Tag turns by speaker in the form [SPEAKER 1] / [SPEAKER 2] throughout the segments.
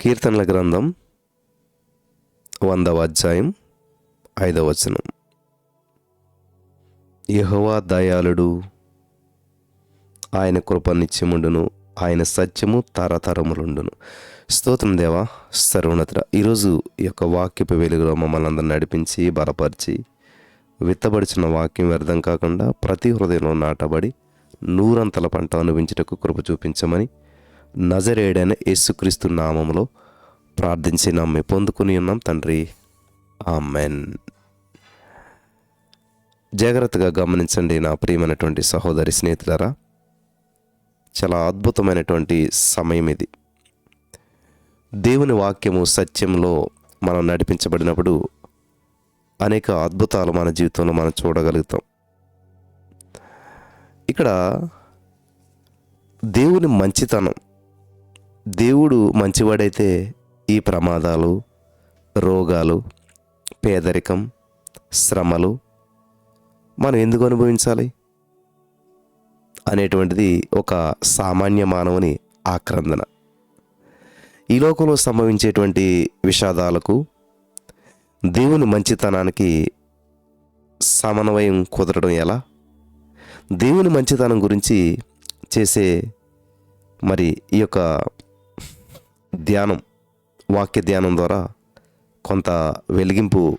[SPEAKER 1] కీర్తనల గ్రంథం వందవ అధ్యాయం ఐదవ వచనం. యహోవా దయాళుడు ఆయన కృప నిత్యముండును ఆయన సత్యము తరతరములుండును. స్తోత్రం దేవా సర్వోన్నత ఈరోజు ఈ యొక్క వాక్యపు వెలుగులో మమ్మల్ని అందరిని నడిపించి బలపరిచి విత్తబడిచిన వాక్యం వ్యర్థం కాకుండా ప్రతి హృదయంలో నాటబడి నూరంతల పంట అనుభవించటకు కృప చూపించమని నజరేడైన యేసుక్రీస్తు నామంలో ప్రార్థించి నమ్మి పొందుకుని ఉన్నాం తండ్రి. ఆమెన్. జాగ్రత్తగా గమనించండి నా ప్రియమైనటువంటి సహోదరి స్నేహితులారా చాలా అద్భుతమైనటువంటి సమయం ఇది. దేవుని వాక్యము సత్యంలో మనం నడిపించబడినప్పుడు అనేక అద్భుతాలు మన జీవితంలో మనం చూడగలుగుతాం. ఇక్కడ దేవుని మంచితనం దేవుడు మంచివాడైతే ఈ ప్రమాదాలు రోగాలు పేదరికం శ్రమలు మనం ఎందుకు అనుభవించాలి? అనేటువంటిది ఒక సామాన్య మానవుని ఆక్రందన. ఈ లోకంలో సంభవించేటువంటి విషాదాలకు దేవుని మంచితనానికి సమన్వయం కుదరడం ఎలా? దేవుని మంచితనం గురించి చేసే మరి ఈ యొక్క ధ్యానం వాక్య ధ్యానం ద్వారా కొంత వెలిగింపు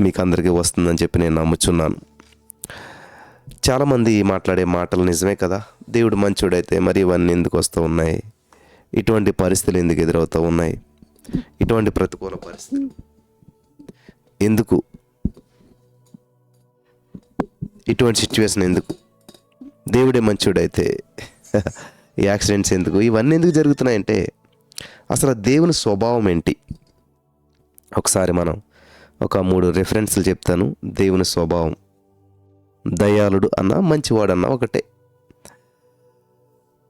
[SPEAKER 1] మీకు అందరికీ వస్తుందని చెప్పి నేను నమ్ముచున్నాను. చాలామంది మాట్లాడే మాటలు నిజమే కదా? దేవుడు మంచోడైతే మరి ఇవన్నీ ఎందుకు వస్తూ ఉన్నాయి? ఇటువంటి పరిస్థితులు ఎందుకు ఎదురవుతూ ఉన్నాయి? ఇటువంటి ప్రతికూల పరిస్థితులు ఎందుకు? ఇటువంటి సిచ్యువేషన్ ఎందుకు? దేవుడే మంచోడైతే ఈ యాక్సిడెంట్స్ ఎందుకు? ఇవన్నీ ఎందుకు జరుగుతున్నాయంటే అసలు దేవుని స్వభావం ఏంటి? ఒకసారి మనం ఒక మూడు రెఫరెన్స్లు చెప్తాను. దేవుని స్వభావం. దయాళుడు అన్న మంచివాడన్న ఒకటే.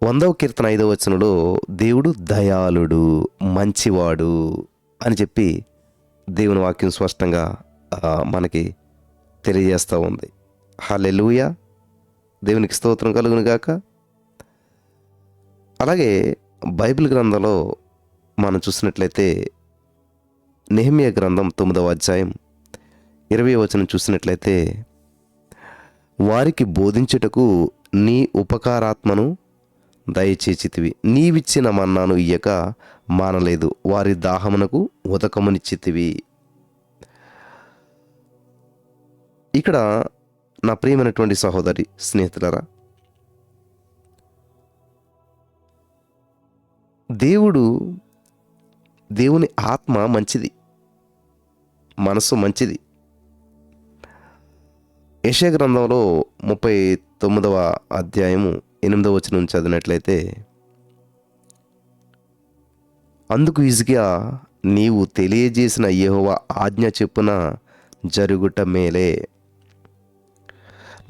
[SPEAKER 1] వందవ కీర్తన ఐదవ వచనంలో దేవుడు దయాళుడు మంచివాడు అని చెప్పి దేవుని వాక్యం స్పష్టంగా మనకి తెలియజేస్తూ ఉంది. హలెలుయ దేవునికి స్తోత్రం కలుగును గాక. అలాగే బైబిల్ గ్రంథంలో మనం చూసినట్లయితే నెహమియా గ్రంథం తొమ్మిదవ అధ్యాయం ఇరవై వచనం చూసినట్లయితే వారికి బోధించుటకు నీ ఉపకారాత్మను దయచేచితివి. నీవిచ్చిన మన్నాను ఇయ్యక మానలేదు. వారి దాహమునకు ఉదకమునిచ్చితివి. ఇక్కడ నా ప్రియమైనటువంటి సహోదరి స్నేహితులరా దేవుడు దేవుని ఆత్మ మంచిది. మనసు మంచిది. యశ గ్రంథంలో ముప్పై తొమ్మిదవ అధ్యాయము ఎనిమిదవ వచనం చదివినట్లయితే అందుకు ఈజుగా నీవు తెలియజేసిన యహోవ ఆజ్ఞ చెప్పున జరుగుట మేలే.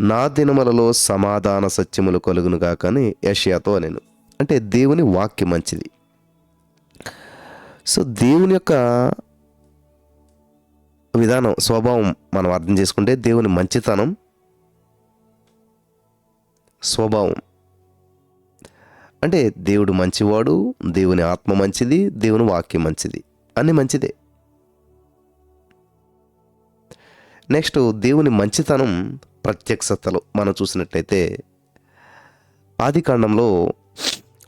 [SPEAKER 1] నా దినములలో సమాధాన సత్యములు కలుగునుగా కానీ యషయాతో నేను అంటే దేవుని వాక్యం మంచిది. సో దేవుని యొక్క విధానం స్వభావం మనం అర్థం చేసుకుంటే దేవుని మంచితనం స్వభావం. అంటే దేవుడు మంచివాడు దేవుని ఆత్మ మంచిది దేవుని వాక్యం మంచిది. అన్నీ మంచిదే. నెక్స్ట్ దేవుని మంచితనం ప్రత్యక్షతలు మనం చూసినట్లయితే ఆది కాండంలో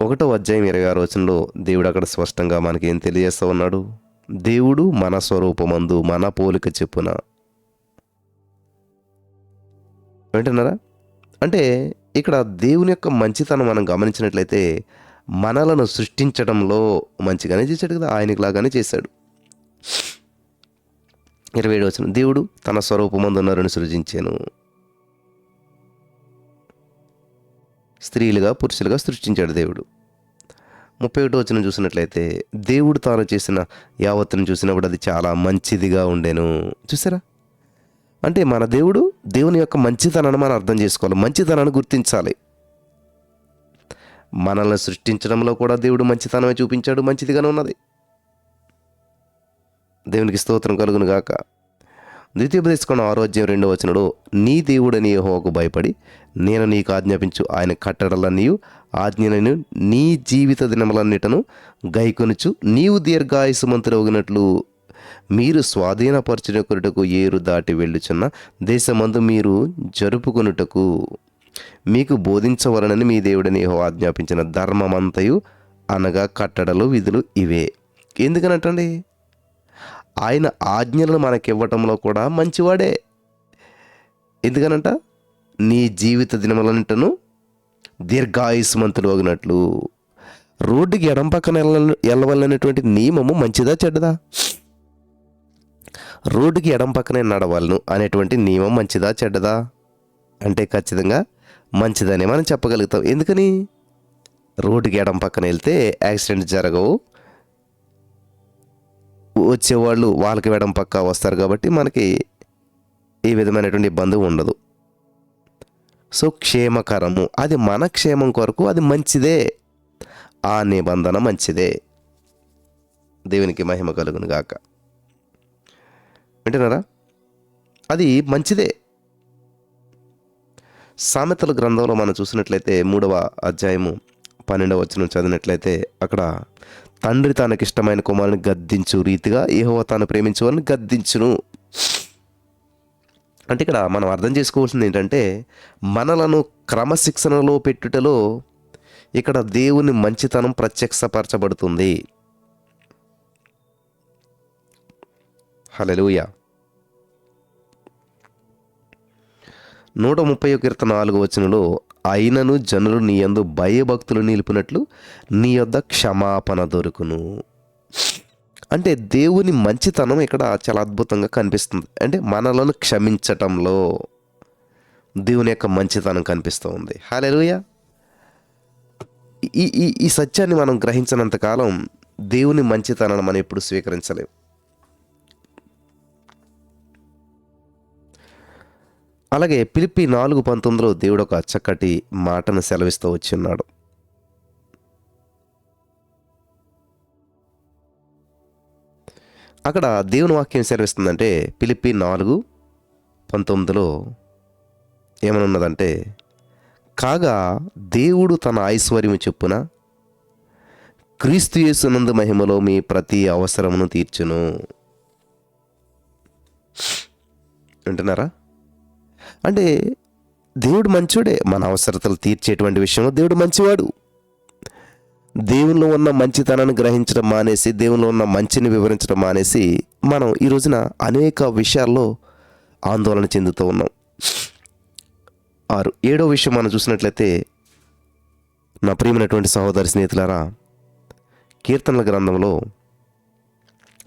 [SPEAKER 1] ఒకటో అధ్యాయం ఇరవై ఆరు వచనంలో దేవుడు అక్కడ స్పష్టంగా మనకి ఏం తెలియజేస్తూ ఉన్నాడు? దేవుడు మన స్వరూపమందు మన పోలిక చెప్పున. వింటున్నారా? అంటే ఇక్కడ దేవుని యొక్క మంచితనం మనం గమనించినట్లయితే మనలను సృష్టించడంలో మంచిగానే చేశాడు కదా ఆయనకి లాగానే చేశాడు. ఇరవై ఏడు వచ్చిన దేవుడు తన స్వరూపమందు నరుని సృజించాను. స్త్రీలుగా పురుషులుగా సృష్టించాడు దేవుడు. ముప్పై ఒకటో వచ్చిన చూసినట్లయితే దేవుడు తాను చేసిన యావత్తును చూసినప్పుడు అది చాలా మంచిదిగా ఉండేను. చూసారా? అంటే మన దేవుడు దేవుని యొక్క మంచితనాన్ని మనం అర్థం చేసుకోవాలి మంచితనాన్ని గుర్తించాలి. మనల్ని సృష్టించడంలో కూడా దేవుడు మంచితనమే చూపించాడు మంచిదిగానే ఉన్నది. దేవునికి స్తోత్రం కలుగును గాక. ద్వితీయోపదేశకున్న ఆరోగ్యం రెండో వచనంలో నీ దేవుడని హోకు భయపడి నేను నీకు ఆజ్ఞాపించు ఆయన కట్టడలన్నీ ఆజ్ఞలను నీ జీవిత దినములన్నిటను గైకొనుచు నీవు దీర్ఘాయుసమంతుడగినట్లు మీరు స్వాధీనపరచుకొనుటకు ఏరు దాటి వెళ్ళుచున్న దేశమందు మీరు జరుపుకొనుటకు మీకు బోధించవలనని మీ దేవుడిని ఆజ్ఞాపించిన ధర్మమంతయు అనగా కట్టడలు విధులు ఇవే. ఎందుకనటండి? ఆయన ఆజ్ఞలను మనకివ్వటంలో కూడా మంచివాడే. ఎందుకనంట? నీ జీవిత దినములన్నిటను దీర్ఘాయుష్మంతుడు అగినట్లు. రోడ్డుకి ఎడం పక్కన వెళ్ళ వెళ్ళవలనేటువంటి నియమము మంచిదా చెడ్డదా? రోడ్డుకి ఎడం పక్కనే నడవాలను అనేటువంటి నియమం మంచిదా చెడ్డదా? అంటే ఖచ్చితంగా మంచిదని మనం చెప్పగలుగుతాం. ఎందుకని? రోడ్డుకి ఎడం పక్కన వెళ్తే యాక్సిడెంట్ జరగవు. వచ్చేవాళ్ళు వాళ్ళకి ఎడం పక్క వస్తారు కాబట్టి మనకి ఏ విధమైనటువంటి ఇబ్బంది ఉండదు. సో క్షేమకరము అది మన క్షేమం కొరకు అది మంచిదే. ఆ నిబంధన మంచిదే. దేవునికి మహిమ కలుగును గాక. వింటున్నారా? అది మంచిదే. సామెతల గ్రంథంలో మనం చూసినట్లయితే మూడవ అధ్యాయము పన్నెండవ వచనం చదివినట్లయితే అక్కడ తండ్రి తనకిష్టమైన కుమారుని గద్దించు రీతిగా ఏహో తాను ప్రేమించువారిని గద్దించును. అంటే ఇక్కడ మనం అర్థం చేసుకోవాల్సింది ఏంటంటే మనలను క్రమశిక్షణలో పెట్టుటలో ఇక్కడ దేవుని మంచితనం ప్రత్యక్షపరచబడుతుంది. హలలుయ నూట ముప్పై కీర్తన నాలుగు వచనంలో అయినను జనులు నీ యందు భయభక్తులు నిలిపినట్లు నీ యొద్ద క్షమాపణ దొరుకును. అంటే దేవుని మంచితనం ఇక్కడ చాలా అద్భుతంగా కనిపిస్తుంది. అంటే మనలను క్షమించటంలో దేవుని యొక్క మంచితనం కనిపిస్తూ ఉంది. హాలెలుయ ఈ ఈ ఈ సత్యాన్ని మనం గ్రహించినంత కాలం దేవుని మంచితనాన్ని మనం ఎప్పుడు స్వీకరించలేం అలాగే పిలిపి నాలుగు పంతొమ్మిదిలో దేవుడు ఒక చక్కటి మాటను సెలవిస్తూ వచ్చి ఉన్నాడు. అక్కడ దేవుని వాక్యం సెలవిస్తుందంటే పిలిపి నాలుగు పంతొమ్మిదిలో ఏమనున్నదంటే కాగా దేవుడు తన ఐశ్వర్యము చెప్పున క్రీస్తు యేసునందు మహిమలో మీ ప్రతి అవసరమును తీర్చును. వింటున్నారా? అంటే దేవుడు మంచోడే మన అవసరతలు తీర్చేటువంటి విషయంలో దేవుడు మంచివాడు. దేవుల్లో ఉన్న మంచితనాన్ని గ్రహించడం మానేసి దేవుల్లో ఉన్న మంచిని వివరించడం మానేసి మనం ఈ రోజున అనేక విషయాల్లో ఆందోళన చెందుతూ ఉన్నాం. ఆరు. ఏడో విషయం మనం చూసినట్లయితే నా ప్రియమైనటువంటి సహోదరి స్నేహితులారా కీర్తనల గ్రంథంలో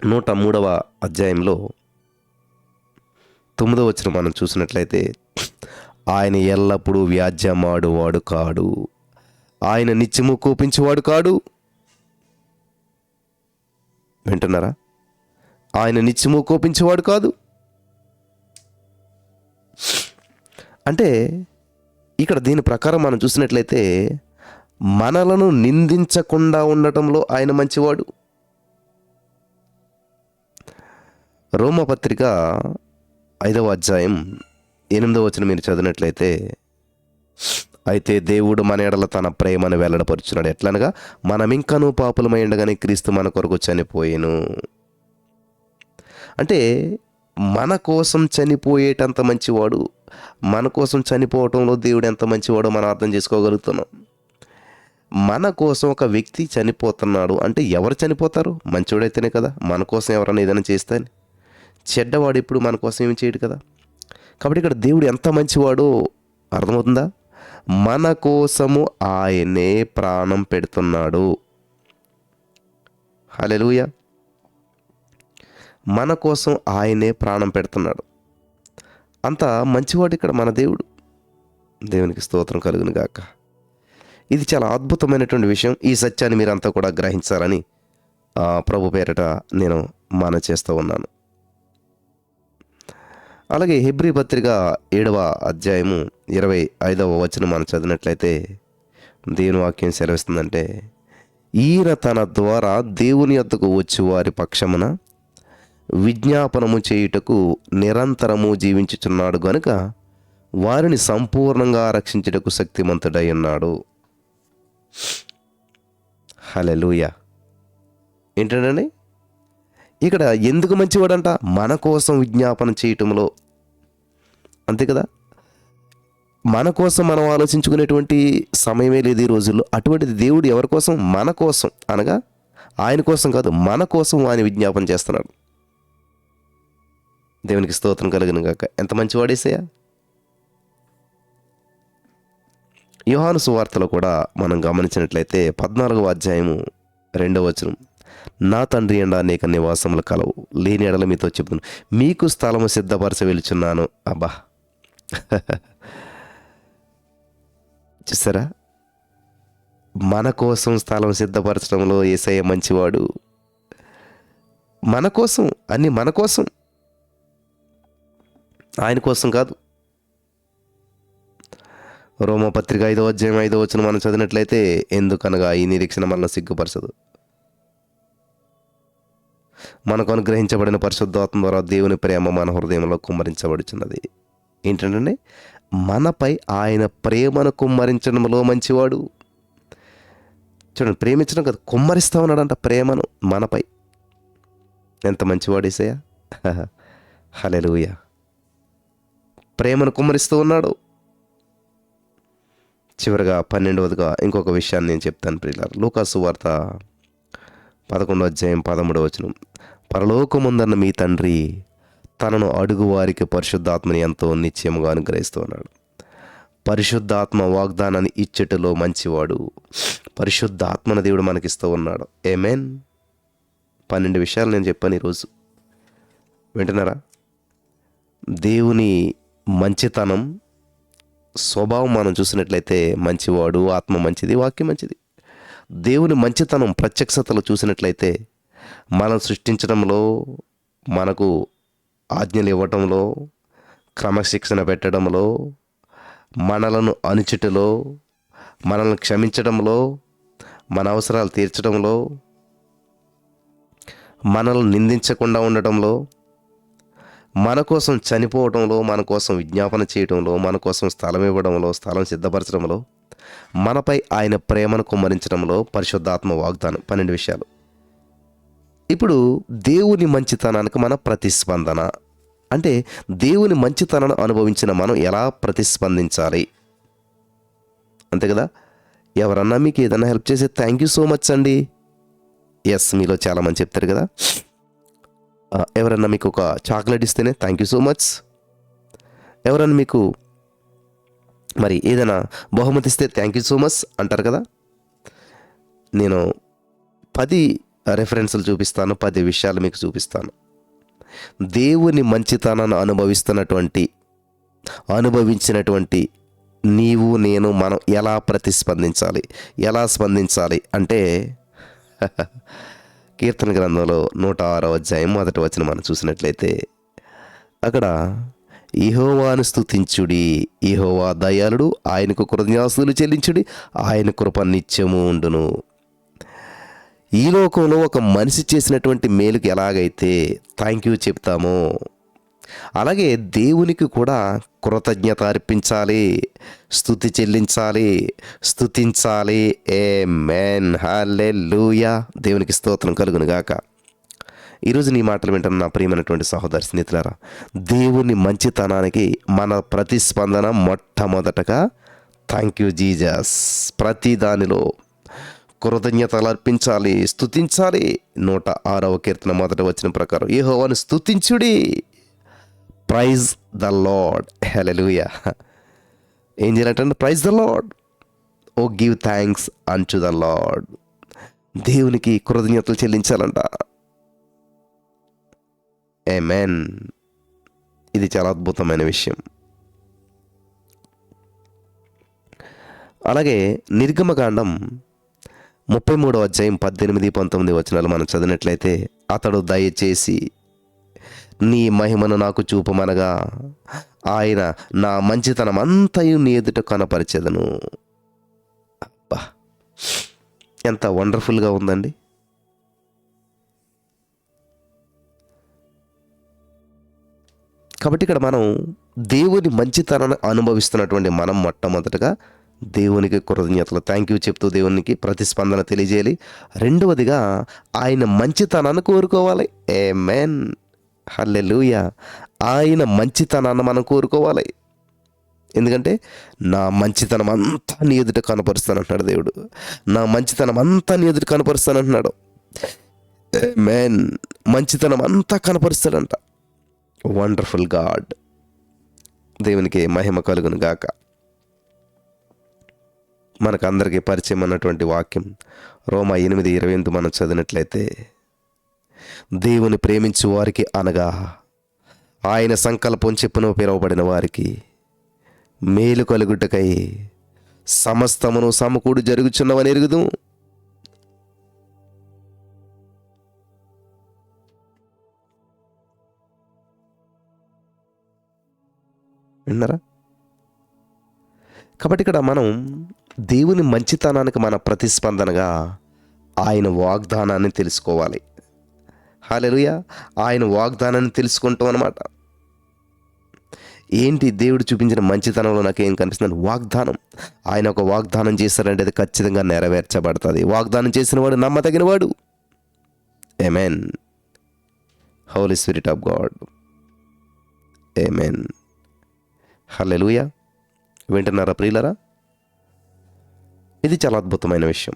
[SPEAKER 1] నూట మూడవ అధ్యాయంలో తొమ్మిదో వచ్చిన మనం చూసినట్లయితే ఆయన ఎల్లప్పుడూ వ్యాజ్యమాడువాడు కాడు. ఆయన నిత్యము కోపించేవాడు కాడు. వింటున్నారా? ఆయన నిత్యము కోపించేవాడు కాదు. అంటే ఇక్కడ దీని ప్రకారం మనం చూసినట్లయితే మనలను నిందించకుండా ఉండటంలో ఆయన మంచివాడు. రోమపత్రిక ఐదవ అధ్యాయం ఎనిమిదవ వచ్చిన మీరు చదివినట్లయితే అయితే దేవుడు మన ఎడల తన ప్రేమను వెల్లడపరుచున్నాడు. ఎట్లనగా మనం ఇంకనూ పాపులమై ఉండగానే క్రీస్తు మన కొరకు చనిపోయాను. అంటే మన కోసం చనిపోయేటంత మంచివాడు మన కోసం చనిపోవటంలో దేవుడు ఎంత మంచివాడో మనం అర్థం చేసుకోగలుగుతున్నాం. మన కోసం ఒక వ్యక్తి చనిపోతున్నాడు అంటే ఎవరు చనిపోతారు? మంచివాడైతేనే కదా మన కోసం ఎవరైనా ఏదైనా చేస్తే చెడ్డవాడు ఇప్పుడు మన కోసం ఏమి చేయడు కదా. కాబట్టి ఇక్కడ దేవుడు ఎంత మంచివాడో అర్థమవుతుందా? మన కోసము ఆయనే ప్రాణం పెడుతున్నాడు. హలెలుయ మన కోసం ఆయనే ప్రాణం పెడుతున్నాడు. అంత మంచివాడు ఇక్కడ మన దేవుడు. దేవునికి స్తోత్రం కలుగును గాక. ఇది చాలా అద్భుతమైనటువంటి విషయం. ఈ సత్యాన్ని మీరంతా కూడా గ్రహించాలని ప్రభు పేరట నేను మన చేస్తూ ఉన్నాను. అలాగే హెబ్రి పత్రిక ఏడవ అధ్యాయము ఇరవై ఐదవ వచనం మనం చదివినట్లయితే దేవుని వాక్యం సెలవిస్తుందంటే ఈయన తన ద్వారా దేవుని యొద్దకు వచ్చి వారి పక్షమున విజ్ఞాపనము చేయుటకు నిరంతరము జీవించుచున్నాడు గనుక వారిని సంపూర్ణంగా రక్షించుటకు శక్తిమంతుడై ఉన్నాడు. హలెలూయ ఏంటండి ఇక్కడ ఎందుకు మంచివాడంట? మన కోసం విజ్ఞాపన చేయటంలో. అంతే కదా? మన కోసం మనం ఆలోచించుకునేటువంటి సమయమే లేదు ఈ రోజుల్లో. అటువంటిది దేవుడు ఎవరి కోసం? మన కోసం. అనగా ఆయన కోసం కాదు మన కోసం ఆయన విజ్ఞాపన చేస్తున్నాడు. దేవునికి స్తోత్రం కలిగిన గాక. ఎంత మంచి మంచివాడేసయ్యా యోహాను సువార్తలో కూడా మనం గమనించినట్లయితే పద్నాలుగవ అధ్యాయము రెండవ వచనం. నా తండ్రి ఎండ అనేక నివాసములు కలవు. లేని ఎడల మీతో చెప్తున్నాను మీకు స్థలము సిద్ధపరచ వెలుచున్నాను. అబ్బా. చూసారా? మన కోసం స్థలం సిద్ధపరచడంలో ఏసయ్య మంచివాడు. మన కోసం అన్ని మన కోసం. ఆయన కోసం కాదు. రోమపత్రిక ఐదో అధ్యాయం ఐదో వచ్చిన మనం చదివినట్లయితే ఎందుకనగా ఈ నిరీక్షణ మనల్ని సిగ్గుపరచదు. మనకు అనుగ్రహించబడిన పరిశుద్ధాత్మ ద్వారా దేవుని ప్రేమ మన హృదయంలో కుమ్మరించబడుచున్నది. ఏంటంటే మనపై ఆయన ప్రేమను కుమ్మరించడంలో మంచివాడు. చూడండి ప్రేమించడం కదా కుమ్మరిస్తా ఉన్నాడంట ప్రేమను మనపై. ఎంత మంచివాడేసయ్యా హలెలుయ ప్రేమను కుమ్మరిస్తూ ఉన్నాడు. చివరిగా పన్నెండవదిగా ఇంకొక విషయాన్ని నేను చెప్తాను ప్రియులారు. లూకాసు వార్త పదకొండో అధ్యాయం పదమూడవ వచనం. పరలోకముందన్న మీ తండ్రి తనను అడుగు వారికి పరిశుద్ధాత్మని ఎంతో నిశ్చయముగా అనుగ్రహిస్తూ ఉన్నాడు. పరిశుద్ధాత్మ వాగ్దానాన్ని ఇచ్చటలో మంచివాడు పరిశుద్ధాత్మన దేవుడు మనకిస్తూ ఉన్నాడు. ఏమేన్ పన్నెండు విషయాలు నేను చెప్పాను ఈరోజు. వింటున్నారా? దేవుని మంచితనం స్వభావం మనం చూసినట్లయితే మంచివాడు ఆత్మ మంచిది వాక్యం మంచిది. దేవుని మంచితనం ప్రత్యక్షతలు చూసినట్లయితే మనం సృష్టించడంలో మనకు ఆజ్ఞలు ఇవ్వటంలో క్రమశిక్షణ పెట్టడంలో మనలను అణిచిటలో మనల్ని క్షమించడంలో మన అవసరాలు తీర్చడంలో మనల్ని నిందించకుండా ఉండటంలో మన కోసం చనిపోవడంలో మన కోసం విజ్ఞాపన చేయడంలో మన కోసం స్థలం ఇవ్వడంలో స్థలం సిద్ధపరచడంలో మనపై ఆయన ప్రేమను కుమ్మరించడంలో పరిశుద్ధాత్మ వాగ్దానం. పన్నెండు విషయాలు. ఇప్పుడు దేవుని మంచితనానికి మన ప్రతిస్పందన. అంటే దేవుని మంచితనాన్ని అనుభవించిన మనం ఎలా ప్రతిస్పందించాలి? అంతే కదా? ఎవరన్నా మీకు ఏదైనా హెల్ప్ చేస్తే థ్యాంక్ యూ సో మచ్ అండి. ఎస్ మీలో చాలామంది చెప్తారు కదా? ఎవరన్నా మీకు ఒక చాక్లెట్ ఇస్తేనే థ్యాంక్ యూ సో మచ్ ఎవరన్నా మీకు మరి ఏదైనా బహుమతి ఇస్తే థ్యాంక్ యూ సో మచ్ అంటారు కదా? నేను పది రెఫరెన్స్లు చూపిస్తాను పది విషయాలు మీకు చూపిస్తాను. దేవుని మంచితనాన్ని అనుభవిస్తున్నటువంటి అనుభవించినటువంటి నీవు నేను మనం ఎలా ప్రతిస్పందించాలి? ఎలా స్పందించాలి? అంటే కీర్తన గ్రంథంలో నూట ఆరో అధ్యాయం మొదటి వచ్చిన మనం చూసినట్లయితే అక్కడ ఇహోవాను స్తుతించుడి ఇహోవా దయాళుడు ఆయనకు కృతజ్ఞాస్తులు చెల్లించుడి ఆయన కృప నిత్యము ఉండును. ఈ లోకంలో ఒక మనిషి చేసినటువంటి మేలుకి ఎలాగైతే థ్యాంక్ యూ చెప్తామో అలాగే దేవునికి కూడా కృతజ్ఞత అర్పించాలి స్థుతి చెల్లించాలి స్థుతించాలి. ఏ మెన్ హాలే దేవునికి స్తోత్రం కలుగునుగాక ఈరోజు నీ మాటలు వింటున్న నా ప్రియమైనటువంటి సహోదరి స్నేహితులారా దేవుని మంచితనానికి మన ప్రతిస్పందన మొట్టమొదటగా థ్యాంక్ యూ జీజస్ ప్రతి దానిలో కృతజ్ఞతలు అర్పించాలి స్తుతించాలి. నూట ఆరవ కీర్తన మొదట వచ్చిన ప్రకారం ఏ హోవాను స్తుతించుడి. ప్రైజ్ ద లాడ్ హెలలుయ ఏం చేయాలంటే praise the Lord O give thanks unto the Lord దేవునికి కృతజ్ఞతలు చెల్లించాలంట. ఏ మెన్ ఇది చాలా అద్భుతమైన విషయం. అలాగే నిర్గమకాండం ముప్పై మూడవ అధ్యాయం పద్దెనిమిది పంతొమ్మిది వచనాలు మనం చదివినట్లయితే అతడు దయచేసి నీ మహిమను నాకు చూపమనగా ఆయన నా మంచితనం అంతయు నీ ఎదుట కనపరిచేదను. అబ్బా! ఎంత వండర్ఫుల్గా ఉందండి. కాబట్టి ఇక్కడ మనం దేవుని మంచితనాన్ని అనుభవిస్తున్నటువంటి మనం మొట్టమొదటగా దేవునికి కృతజ్ఞతలు. థ్యాంక్ యూ చెప్తూ దేవునికి ప్రతిస్పందన తెలియజేయాలి. రెండవదిగా ఆయన మంచితనాన్ని కోరుకోవాలి. ఏ మెన్ హల్లెలూయ ఆయన మంచితనాన్ని మనం కోరుకోవాలి. ఎందుకంటే నా మంచితనం అంతా నీ ఎదుట కనపరుస్తానంటున్నాడు దేవుడు. నా మంచితనం అంతా నీ ఎదుట కనపరుస్తానంటున్నాడు. మెన్ మంచితనం అంతా కనపరుస్తాడంట. వండర్ఫుల్ గాడ్ దేవునికి మహిమ కలుగును గాక. మనకు అందరికీ పరిచయం అన్నటువంటి వాక్యం రోమా ఎనిమిది ఇరవై ఎనిమిది మనం చదివినట్లయితే దేవుని ప్రేమించు వారికి అనగా ఆయన సంకల్పం చెప్పున పిలువబడిన వారికి మేలు కలుగుటకై సమస్తమును సమకూడు జరుగుచున్నవని ఎరుగుదు. విన్నారా? కాబట్టి ఇక్కడ మనం దేవుని మంచితనానికి మన ప్రతిస్పందనగా ఆయన వాగ్దానాన్ని తెలుసుకోవాలి. హాలెలుయ ఆయన వాగ్దానాన్ని తెలుసుకుంటాం అనమాట ఏంటి దేవుడు చూపించిన మంచితనంలో నాకు ఏం కనిపిస్తుంది వాగ్దానం. ఆయన ఒక వాగ్దానం చేశారంటే అది ఖచ్చితంగా నెరవేర్చబడుతుంది. వాగ్దానం చేసిన వాడు నమ్మదగిన వాడు amen Holy Spirit of God amen hallelujah వింటున్నారా ప్రియులరా? ఇది చాలా అద్భుతమైన విషయం.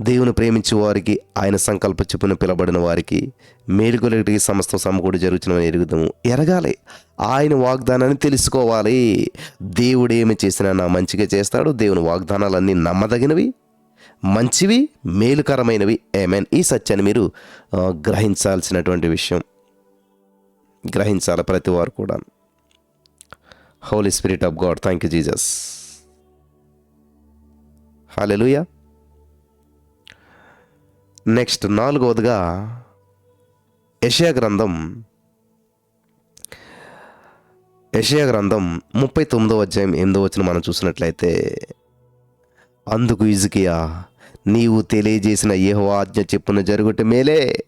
[SPEAKER 1] దేవుని ప్రేమించే వారికి ఆయన సంకల్ప చెప్పున పిలబడిన వారికి మేలుకొలికి సమస్తం సమకూడి జరుగుతున్న ఎరుగుదాము. ఎరగాలి. ఆయన వాగ్దానాన్ని తెలుసుకోవాలి. దేవుడు ఏమి చేసినా నా మంచిగా చేస్తాడు. దేవుని వాగ్దానాలన్నీ నమ్మదగినవి మంచివి మేలుకరమైనవి. ఏమేన్ ఈ సత్యాన్ని మీరు గ్రహించాల్సినటువంటి విషయం. గ్రహించాలి ప్రతి వారు కూడా. Holy Spirit of God thank you Jesus hallelujah next నాలుగవదిగా యషయా గ్రంథం. యషయా గ్రంథం ముప్పై తొమ్మిదో అధ్యాయం ఎనిమిదో వచ్చిన మనం చూసినట్లయితే అందుకు ఇజుకియా నీవు తెలియజేసిన ఏహో ఆజ్ఞ చెప్పున జరుగుట మేలే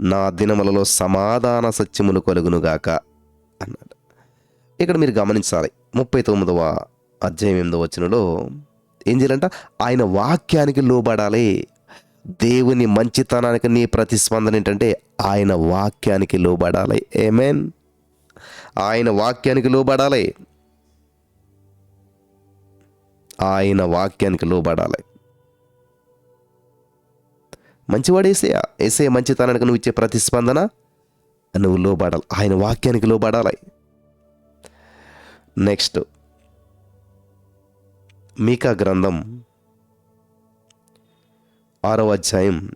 [SPEAKER 1] నా దినములలో సమాధాన సత్యములు కలుగునుగాక అన్నాడు. ఇక్కడ మీరు గమనించాలి ముప్పై తొమ్మిదవ అధ్యాయం ఎనిమిదవ వచనంలో ఏం చేయాలంట? ఆయన వాక్యానికి లోబడాలి. దేవుని మంచితనానికి నీ ప్రతిస్పందన ఏంటంటే ఆయన వాక్యానికి లోబడాలి. ఏమేన్ ఆయన వాక్యానికి లోబడాలి. ఆయన వాక్యానికి లోబడాలి. మంచివాడు ఏసయ్య. ఏసయ్య మంచితనానికి నువ్వు ఇచ్చే ప్రతిస్పందన నువ్వు లోబడాలి. ఆయన వాక్యానికి లోబడాలి. నెక్స్ట్ మీకా గ్రంథం ఆరవ అధ్యాయం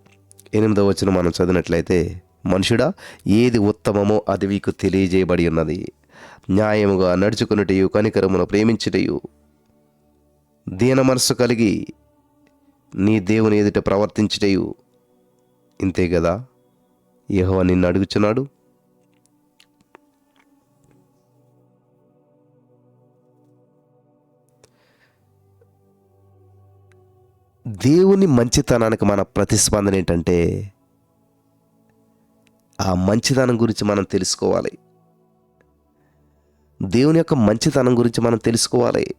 [SPEAKER 1] ఎనిమిదవ వచ్చిన మనం చదివినట్లయితే మనుషుడా ఏది ఉత్తమమో అది మీకు తెలియజేయబడి ఉన్నది. న్యాయముగా నడుచుకున్నటయు కనికరమును ప్రేమించుటయు. దీన మనస్సు కలిగి నీ దేవుని ఎదుట ప్రవర్తించుటయు. ఇంతే కదా యెహోవా నిన్ను అడుగుచున్నాడు. దేవుని మంచితనానికి మన ప్రతిస్పందన ఏంటంటే ఆ మంచితనం గురించి మనం తెలుసుకోవాలి. దేవుని యొక్క మంచితనం గురించి మనం తెలుసుకోవాలి.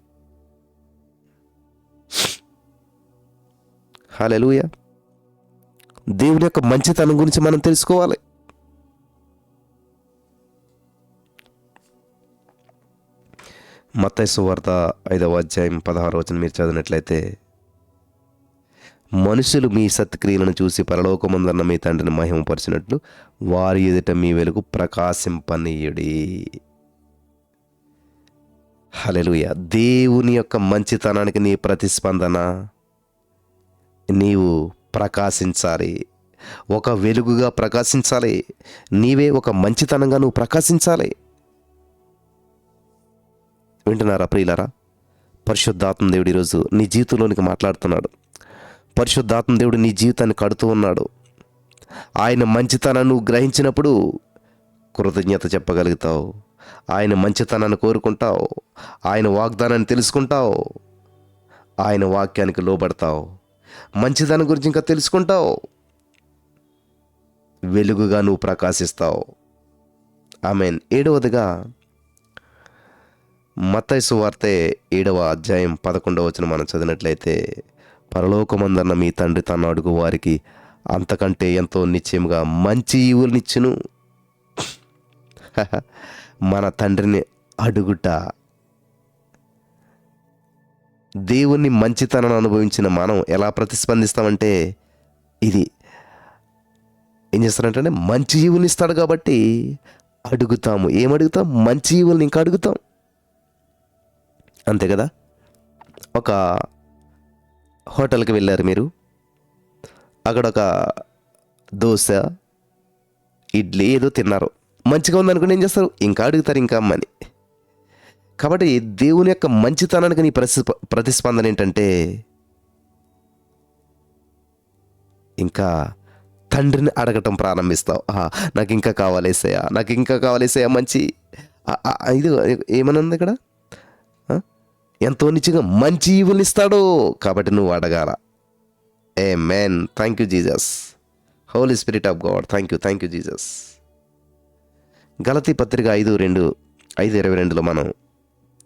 [SPEAKER 1] హాలెలుయ దేవుని యొక్క మంచితనం గురించి మనం తెలుసుకోవాలి. మత్తయి వార్త ఐదవ అధ్యాయం పదహారు వచ్చిన మీరు చదివినట్లయితే మనుషులు మీ సత్క్రియలను చూసి పరలోకమందన్న మీ తండ్రిని మహిమపరిచినట్లు వారి ఎదుట మీ వెలుగు ప్రకాశింపనీయుడి. హలెలుయ దేవుని యొక్క మంచితనానికి నీ ప్రతిస్పందన నీవు ప్రకాశించాలి. ఒక వెలుగుగా ప్రకాశించాలి. నీవే ఒక మంచితనంగా నువ్వు ప్రకాశించాలి. వింటున్నారా ప్రియులారా? పరిశుద్ధాత్మ దేవుడు ఈరోజు నీ జీవితంలోనికి మాట్లాడుతున్నాడు. పరిశుద్ధాత్మ దేవుడు నీ జీవితాన్ని కడుతూ ఉన్నాడు. ఆయన మంచితనాన్ని నువ్వు గ్రహించినప్పుడు కృతజ్ఞత చెప్పగలుగుతావు. ఆయన మంచితనాన్ని కోరుకుంటావు. ఆయన వాగ్దానాన్ని తెలుసుకుంటావు. ఆయన వాక్యానికి లోబడతావు. మంచితనం గురించి ఇంకా తెలుసుకుంటావు. వెలుగుగా నువ్వు ప్రకాశిస్తావు. ఐ మీన్ ఏడవదిగా మతైసు వార్తే ఏడవ అధ్యాయం పదకొండవ వచ్చిన మనం చదివినట్లయితే పరలోకమందన్న మీ తండ్రి తన అడుగు వారికి అంతకంటే ఎంతో నిశ్చయముగా మంచి ఈవులనిచ్చును మన తండ్రిని అడుగుట. దేవుని మంచితనం అనుభవించిన మనం ఎలా ప్రతిస్పందిస్తామంటే ఇది ఏం చేస్తారంటే మంచి జీవుని ఇస్తాడు కాబట్టి అడుగుతాము. ఏమడుగుతాం మంచి జీవుల్ని ఇంకా అడుగుతాం. అంతే కదా? ఒక హోటల్కి వెళ్ళారు మీరు? అక్కడ ఒక దోశ ఇడ్లీ ఏదో తిన్నారు. మంచిగా ఉందనుకుని ఏం చేస్తారు? ఇంకా అడుగుతారు ఇంకా అమ్మని. కాబట్టి దేవుని యొక్క మంచితనానికి నీ ప్రతి ప్రతిస్పందన ఏంటంటే ఇంకా తండ్రిని అడగటం ప్రారంభిస్తావు. నాకు ఇంకా కావాలేసయ్యా నాకు ఇంకా కావాలేసయ్యా మంచి. ఇది ఏమని ఉంది ఇక్కడ? ఎంతో నిజంగా మంచి ఈవుల్ని ఇస్తాడో కాబట్టి నువ్వు అడగాల. Amen thank you Jesus Holy Spirit of God thank you thank you Jesus గలతీ పత్రిక ఐదు రెండు ఐదు ఇరవై రెండులో మనం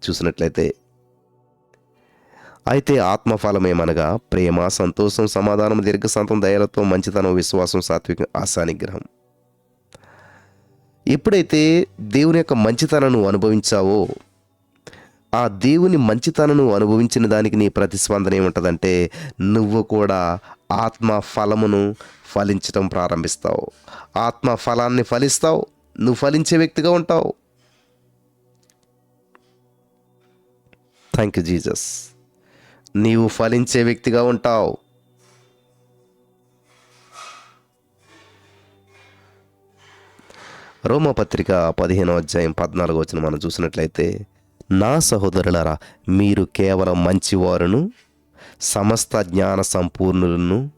[SPEAKER 1] చూసినట్లయితే అయితే ఆత్మఫలమేమనగా ప్రేమ సంతోషం సమాధానం దీర్ఘశాంతం దయలత్వం మంచితనం విశ్వాసం సాత్వికం ఆశానిగ్రహం ఎప్పుడైతే దేవుని యొక్క మంచితనం నువ్వు అనుభవించావో ఆ దేవుని మంచితనను అనుభవించిన దానికి నీ ప్రతిస్పందన ఏముంటుందంటే నువ్వు కూడా ఆత్మ ఫలమును ఫలించడం ప్రారంభిస్తావు. ఆత్మ ఫలాన్ని ఫలిస్తావు నువ్వు ఫలించే వ్యక్తిగా ఉంటావు. థ్యాంక్ యూ జీజస్ నీవు ఫలించే వ్యక్తిగా ఉంటావు. రోమపత్రిక పదిహేనో అధ్యాయం పద్నాలుగు వచ్చిన మనం చూసినట్లయితే నా సహోదరులరా మీరు కేవలం మంచివారును సమస్త జ్ఞాన సంపూర్ణులను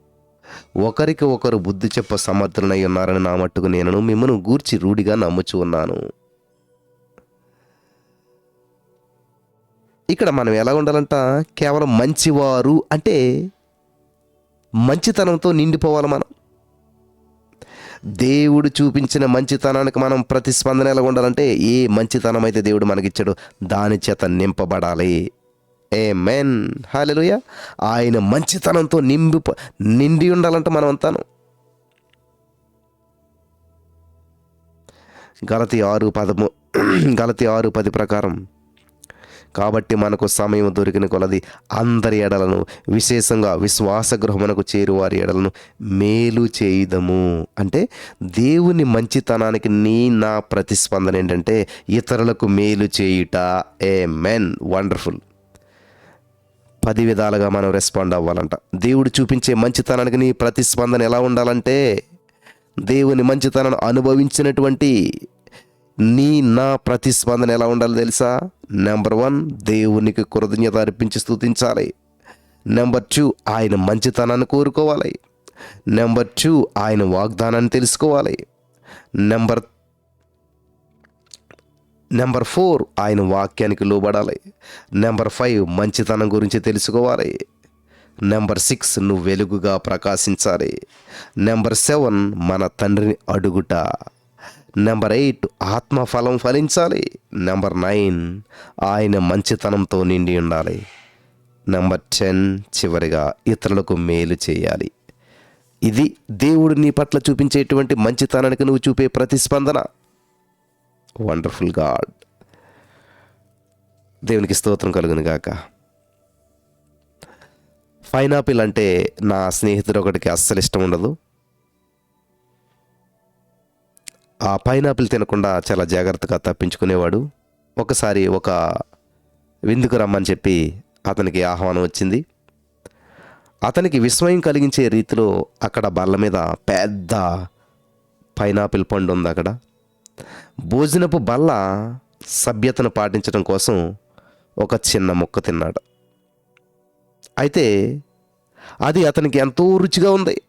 [SPEAKER 1] ఒకరికి ఒకరు బుద్ధి చెప్ప సమర్థులనై ఉన్నారని నా మట్టుకు నేను మిమ్మల్ని గూర్చి రూఢిగా నమ్ముచు ఉన్నాను. ఇక్కడ మనం ఎలా ఉండాలంట? కేవలం మంచివారు అంటే మంచితనంతో నిండిపోవాలి మనం. దేవుడు చూపించిన మంచితనానికి మనం ప్రతిస్పందన ఎలా ఉండాలంటే ఏ మంచితనం అయితే దేవుడు మనకిచ్చాడు దాని చేత నింపబడాలి. ఏ మెన్ హాలెలుయ ఆయన మంచితనంతో నింపి నిండి ఉండాలంటే మనం అంతాను గలతి ఆరు పదము గలతి ఆరు పది ప్రకారం. కాబట్టి మనకు సమయం దొరికిన కొలది అందరి ఎడలను విశేషంగా విశ్వాస గృహమునకు చేరువారి ఎడలను మేలు చేయుదము. అంటే దేవుని మంచితనానికి నీ నా ప్రతిస్పందన ఏంటంటే ఇతరులకు మేలు చేయుట. ఏ మెన్ వండర్ఫుల్ పది విధాలుగా మనం రెస్పాండ్ అవ్వాలంట. దేవుడు చూపించే మంచితనానికి నీ ప్రతిస్పందన ఎలా ఉండాలంటే దేవుని మంచితనాన్ని అనుభవించినటువంటి నీ నా ప్రతిస్పందన ఎలా ఉండాలి తెలుసా? నెంబర్ వన్ దేవునికి కృతజ్ఞత అర్పించి స్థుతించాలి నెంబర్ టూ ఆయన మంచితనాన్ని కోరుకోవాలి. నెంబర్ టూ ఆయన వాగ్దానాన్ని తెలుసుకోవాలి. నెంబర్ నెంబర్ ఫోర్ ఆయన వాక్యానికి లోబడాలి. నెంబర్ ఫైవ్ మంచితనం గురించి తెలుసుకోవాలి. నెంబర్ సిక్స్ నువ్వు వెలుగుగా ప్రకాశించాలి. నెంబర్ సెవెన్ మన తండ్రిని అడుగుట. నెంబర్ ఎయిట్ ఆత్మఫలం ఫలించాలి. నెంబర్ నైన్ ఆయన మంచితనంతో నిండి ఉండాలి. నెంబర్ టెన్ చివరిగా ఇతరులకు మేలు చేయాలి. ఇది దేవుడు నీ పట్ల చూపించేటువంటి మంచితనానికి నువ్వు చూపే ప్రతిస్పందన. వండర్ఫుల్ గాడ్ దేవునికి స్తోత్రం కలుగును గాక. పైనాపిల్ అంటే నా స్నేహితుడు ఒకటికి అస్సలు ఇష్టం ఉండదు. ఆ పైనాపిల్ తినకుండా చాలా జాగ్రత్తగా తప్పించుకునేవాడు. ఒకసారి ఒక విందుకు రమ్మని చెప్పి అతనికి ఆహ్వానం వచ్చింది. అతనికి విస్మయం కలిగించే రీతిలో అక్కడ బల్ల మీద పెద్ద పైనాపిల్ పండు ఉంది అక్కడ. భోజనపు బల్ల సభ్యతను పాటించడం కోసం ఒక చిన్న ముక్క తిన్నాడు. అయితే అది అతనికి ఎంతో రుచిగా ఉంది.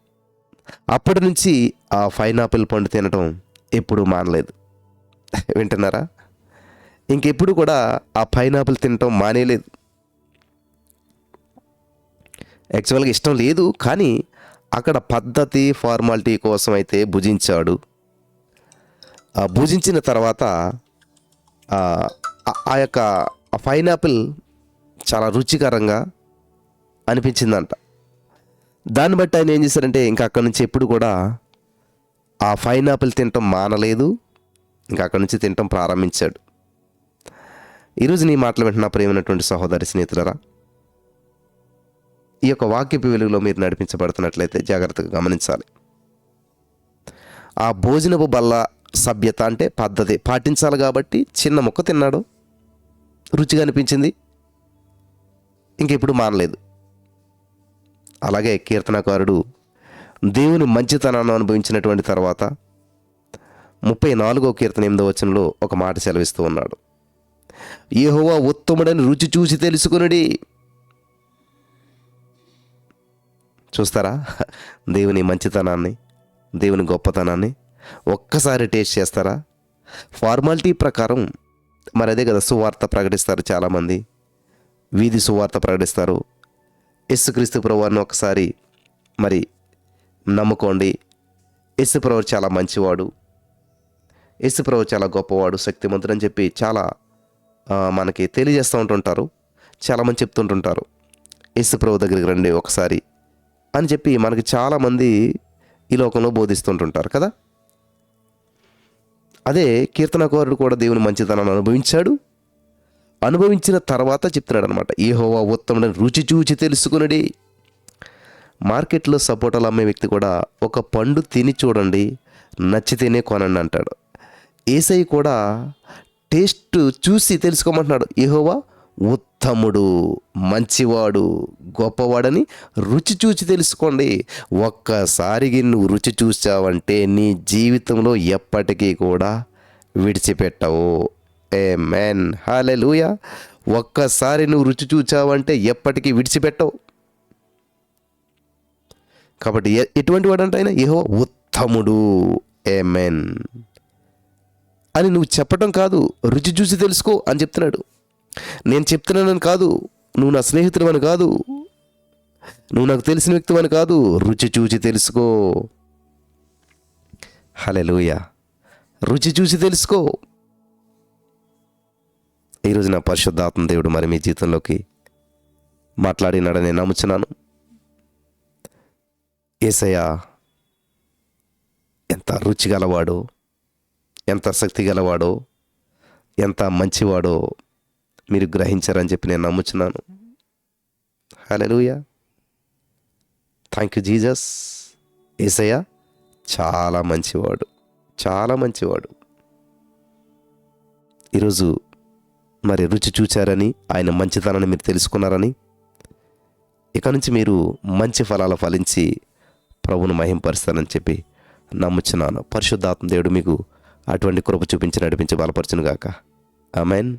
[SPEAKER 1] అప్పటి నుంచి ఆ పైనాపిల్ పండు తినటం ఎప్పుడూ మానలేదు. వింటున్నారా? ఇంకెప్పుడు కూడా ఆ పైనాపిల్ తినటం మానేలేదు యాక్చువల్గా ఇష్టం లేదు కానీ అక్కడ పద్ధతి ఫార్మాలిటీ కోసం అయితే భుజించాడు. భుజించిన తర్వాత ఆ యొక్క పైనాపిల్ చాలా రుచికరంగా అనిపించిందంట. దాన్ని బట్టి ఆయన ఏం చేశారంటే ఇంకా అక్కడి నుంచి ఎప్పుడు కూడా ఆ పైనాపిల్ తినటం మానలేదు ఇంకా అక్కడి నుంచి తినటం ప్రారంభించాడు. ఈరోజు నీ మాటలు వింటున్న ప్రేమైనటువంటి సహోదరి స్నేహితులరా ఈ యొక్క వాక్యపు వెలుగులో మీరు నడిపించబడుతున్నట్లయితే జాగ్రత్తగా గమనించాలి. ఆ భోజనపు బల్ల సభ్యత అంటే పద్ధతి. పాటించాలి కాబట్టి చిన్న ముక్క తిన్నాడు రుచిగా అనిపించింది ఇంక ఇప్పుడు మానలేదు. అలాగే కీర్తనకారుడు దేవుని మంచితనాన్ని అనుభవించినటువంటి తర్వాత ముప్పై నాలుగో కీర్తన ఎనిమిదో వచనంలో ఒక మాట సెలవిస్తూ ఉన్నాడు. ఏహోవా ఉత్తముడని రుచి చూసి తెలుసుకునుడి. చూస్తారా? దేవుని మంచితనాన్ని దేవుని గొప్పతనాన్ని ఒక్కసారి టేస్ట్ చేస్తారా? ఫార్మాలిటీ ప్రకారం మరి అదే కదా సువార్త ప్రకటిస్తారు చాలామంది. వీధి సువార్త ప్రకటిస్తారు. యేసుక్రీస్తు ప్రభువారిని ఒకసారి మరి నమ్ముకోండి. యేసు చాలా మంచివాడు. యేసు చాలా గొప్పవాడు శక్తిమంతుడు అని చెప్పి చాలా మనకి తెలియజేస్తూ ఉంటుంటారు. చాలామంది చెప్తుంటుంటారు యేసు దగ్గరికి రండి ఒకసారి అని చెప్పి మనకి చాలామంది ఈ లోకంలో బోధిస్తుంటుంటారు కదా. అదే కీర్తనకారుడు కూడా దేవుని మంచితనాన్ని అనుభవించాడు. అనుభవించిన తర్వాత చెప్తున్నాడు అనమాట ఏ హోవా ఉత్తముడని రుచి చూచి తెలుసుకునడి. మార్కెట్లో సపోటాలు అమ్మే వ్యక్తి కూడా ఒక పండు తిని చూడండి నచ్చితేనే కొనండి అంటాడు. ఏసై కూడా టేస్ట్ చూసి తెలుసుకోమంటున్నాడు. ఏహోవా ఉత్తముడు మంచివాడు గొప్పవాడని రుచి చూసి తెలుసుకోండి. ఒక్కసారికి నువ్వు రుచి చూసావంటే నీ జీవితంలో ఎప్పటికీ కూడా విడిచిపెట్టవు. ఏ మ్యాన్ హాలే హాలెలూయ ఒక్కసారి నువ్వు రుచి చూచావంటే ఎప్పటికీ విడిచిపెట్టవు. కాబట్టి ఎటువంటి వాడు అంటే ఆయన ఏహో ఉత్తముడు. ఏ మెన్ అని నువ్వు చెప్పటం కాదు రుచి చూసి తెలుసుకో అని చెప్తున్నాడు. నేను చెప్తున్నానని కాదు నువ్వు నా స్నేహితుడు అని కాదు నువ్వు నాకు తెలిసిన వ్యక్తి అని కాదు రుచి చూసి తెలుసుకో. హలెలూయ రుచి చూసి తెలుసుకో. ఈరోజు నా పరిశుద్ధాత్మ దేవుడు మరి మీ జీవితంలోకి మాట్లాడినాడని నేను నమ్ముచున్నాను. ఏసయ్య ఎంత రుచి గలవాడో ఎంత శక్తి గలవాడో ఎంత మంచివాడో మీరు గ్రహించారని చెప్పి నేను నమ్ముచున్నాను. హలోయ థ్యాంక్ యూ జీజస్. ఏసయ్య చాలా మంచివాడు చాలా మంచివాడు. ఈరోజు మరి రుచి చూచారని ఆయన మంచితనాన్ని మీరు తెలుసుకున్నారని ఇక నుంచి మీరు మంచి ఫలాలు ఫలించి ప్రభును మహింపరుస్తానని చెప్పి నమ్ముచున్నాను. పరిశుద్ధాత్మ దేవుడు మీకు అటువంటి కృప చూపించి నడిపించి బలపరచును గాక ఆమెన్.